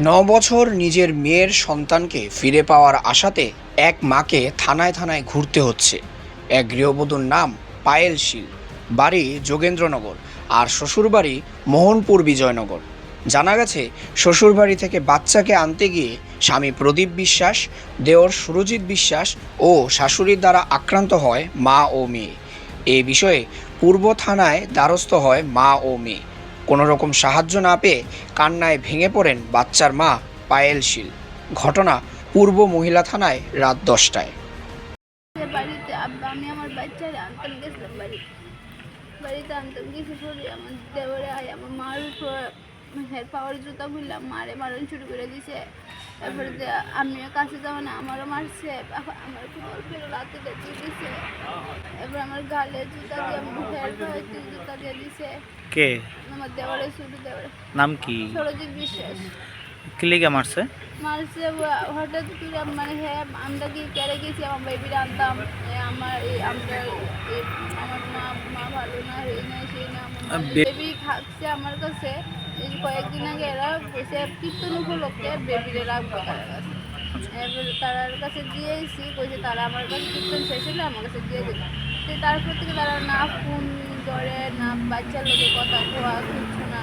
ন বছর নিজের মেয়ের সন্তানকে ফিরে পাওয়ার আশাতে এক মাকে থানায় থানায় ঘুরতে হচ্ছে। এক গৃহবধূর নাম পায়েল শীল। বাড়ি যোগেন্দ্রনগর আর শ্বশুরবাড়ি মোহনপুর বিজয়নগর। জানা গেছে শ্বশুরবাড়ি থেকে বাচ্চাকে আনতে গিয়ে স্বামী প্রদীপ বিশ্বাস, দেওর সুরজিৎ বিশ্বাস ও শাশুড়ির দ্বারা আক্রান্ত হয় মা ও মেয়ে। এ বিষয়ে পূর্ব থানায় দ্বারস্থ হয় মা ও মেয়ে। কোনো রকম সাহায্য না পেয়ে কান্নায় ভেঙে পড়েন বাচ্চার মা পায়েল শীল। ঘটনা পূর্ব মহিলা থানায় রাত দশটায়। বাড়িতে আমি আমার বাচ্চারা আনতাম গেছিলাম বাড়ি বাড়িতে আনতাম গেছি পরে আমার দেবরে আয়, আমার মার উপর হের পাওয়ার জুতা খুললাম, মারে মারণ শুরু করে দিছে। তারপরে যে আমিও কাছে যাব না আমারও মারছে আমার কোমর ফের রাতে বেঁচে দিছে। এবার আমার গালে জুতা দিয়ে হের জুতা দিয়ে দিছে। কে? আমার দেওয়ারে শুধু দেওয়ারে নাম কি? সরজিৎ বিশ্বাস। কি লেগে মারছে? মারছে হঠাৎ করে মানে হ্যাঁ আমরা কি কেড়ে গেছি? আমার বেবির আনতাম আমার আমরা আমার মা মা ভালো না এই না সেই না বেবি থাকছে আমার কাছে। এই কয়েকদিন আগে এরা বসে কীর্তন উপলক্ষে বেবিরে রাখব তার কাছে এবার তার কাছে দিয়ে এসেছি কইছে তারা আমার কাছে কীর্তন শেষ হলে আমার কাছে দিয়ে দিল তো তারপর থেকে তারা না ফোন ধরে না বাচ্চার লোকে কথা কোয়া কিছু না।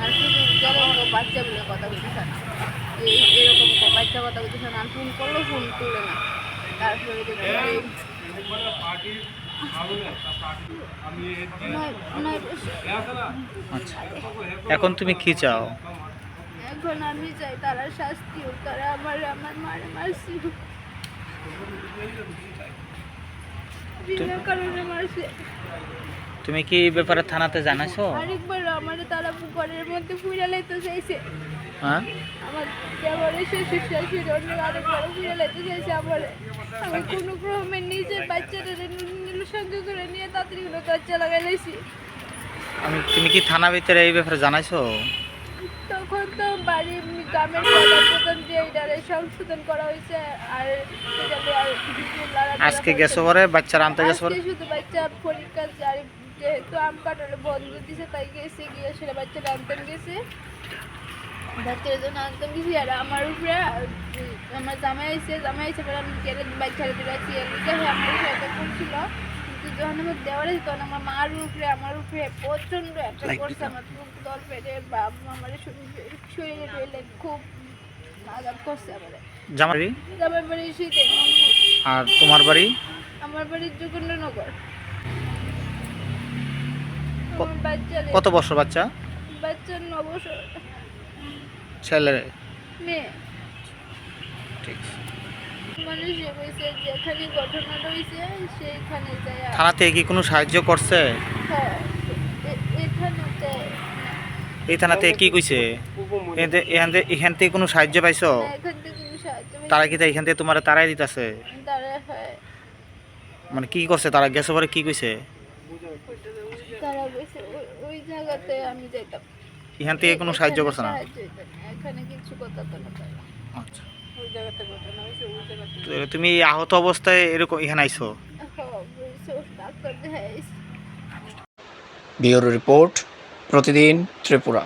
আর শুধু গেলে বাচ্চা বলে কথা বলতেছে না। এই এরকম বাচ্চা কথা বলতেছে না ফোন করলেও ফোন তুলে না। তারপরে আচ্ছা। এখন তুমি কি চাও? এখন আমি চাই তারা শাস্তি হোক তারা আমার আমার মারে মারছি। বিনা কারণে মারছে। তুমি কি এই ব্যাপারে থানাতে জানাইছো? আরেকবার আমার তারা পুকুরের মধ্যে ফুলে লাইতে চাইছে। হ্যাঁ? আমার দেওয়ারে শ্বশুর শাশুড়ি অন্য আরেকবার ফুলে লাইতে চাইছে আমার। আমি কোনো ক্রমে নিজের বাচ্চাটা নীল সঙ্গে করে নিয়ে তাড়াতাড়ি করে দরজা লাগাই লাইছি। আমি তুমি কি থানা ভিতরে এই ব্যাপারে জানাইছো? তখন তো বাড়ি গ্রামের প্রধান দিয়ে এটারে সংশোধন করা হয়েছে আর আজকে। গেছো পরে? বাচ্চারা আনতে গেছো পরে? শুধু বাচ্চা পরীক্ষা যেহেতু আম কাটালে বন্ধ দিছে তাই গেছে গিয়ে সেটা বাচ্চাটা আনতেন গেছে। বাচ্চার জন্য গেছি আর আমার উপরে আমার জামাই জামাই পরে আমি দিলে এদিকে আমার সাথে করছিল। কিন্তু যখন আমার দেওয়ারে তখন আমার মার উপরে আমার উপরে প্রচণ্ড করছে আমার বুক দল পেটে আমার শরীরে টরীরে খুব আঘাত করছে আমার। জামাই জামাই বাড়ি শীতে আর তোমার বাড়ি? আমার বাড়ি যোগেন্দ্রনগর কত বছর বাচ্চা? বাচ্চা ন বছর ছেলে। মেয়ে। ঠিক। যায় থানা থেকে কি কোনো সাহায্য করছে? হ্যাঁ এই থানা থেকে কি কইছে? এখান থেকে কোনো সাহায্য পাইছো। তারা কি এখান থেকে তোমার তারাই দিতেছে? মানে কি করছে? তারা গেছো পরে কি কইছে? তারা কইছে ওই জায়গাতে আমি যাইতাম। এখান থেকে কোনো সাহায্য করছে না? সাহায্য হইতো না। এখানে কিছু কথা তো না আচ্ছা। ওই জায়গাতে ঘটনা হয়েছে ওই জায়গাতে। তুমি আহত অবস্থায় এরকম এখানে আইছো? হ্যাঁ ব্যুরো রিপোর্ট প্রতিদিন ত্রিপুরা।